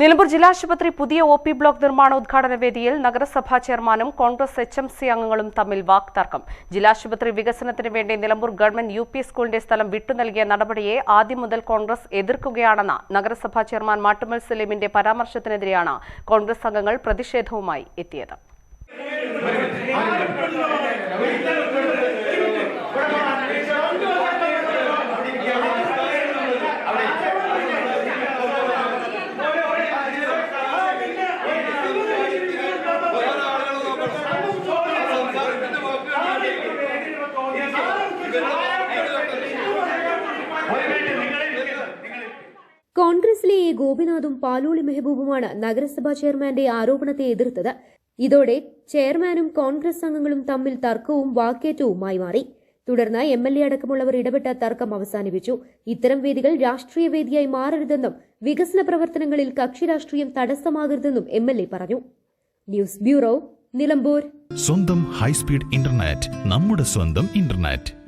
നിലമ്പൂർ ജില്ലാശുപത്രി പുതിയ O P block നിർമ്മാണോദ്ഘാടന വേദിയിൽ നഗരസഭാ ചെയർമാനും കോൺഗ്രസ് എച്ച് എം സി അംഗങ്ങളും തമ്മിൽ വാക്തർക്കം. ജില്ലാശുപത്രി വികസനത്തിന് വേണ്ടി നിലമ്പൂർ ഗവൺമെന്റ് യു പി സ്കൂളിന്റെ സ്ഥലം വിട്ടുനൽകിയ നടപടിയെ ആദ്യം മുതൽ കോൺഗ്രസ് എതിർക്കുകയാണെന്ന നഗരസഭാ ചെയർമാൻ മാട്ടുമൽ സലീമിന്റെ പരാമർശത്തിനെതിരെയാണ് കോൺഗ്രസ് അംഗങ്ങൾ പ്രതിഷേധവുമായി എത്തിയത്. കോൺഗ്രസിലെ എ ഗോപിനാഥും പാലോളി മെഹബൂബുമാണ് നഗരസഭാ ചെയർമാന്റെ ആരോപണത്തെ എതിർത്തത്. ഇതോടെ ചെയർമാനും കോൺഗ്രസ് അംഗങ്ങളും തമ്മിൽ തർക്കവും വാക്കേറ്റവുമായി മാറി. തുടർന്ന് എം എൽ എ അടക്കമുള്ളവർ ഇടപെട്ട തർക്കം അവസാനിപ്പിച്ചു. ഇത്തരം വേദികൾ രാഷ്ട്രീയ വേദിയായി മാറരുതെന്നും വികസന പ്രവർത്തനങ്ങളിൽ കക്ഷി രാഷ്ട്രീയം തടസ്സമാകരുതെന്നും എം എൽ എ പറഞ്ഞു. News bureau Nilambur. സ്വന്തം ഹൈസ്പീഡ് ഇന്റർനെറ്റ് നമ്മുടെ സ്വന്തം ഇന്റർനെറ്റ്.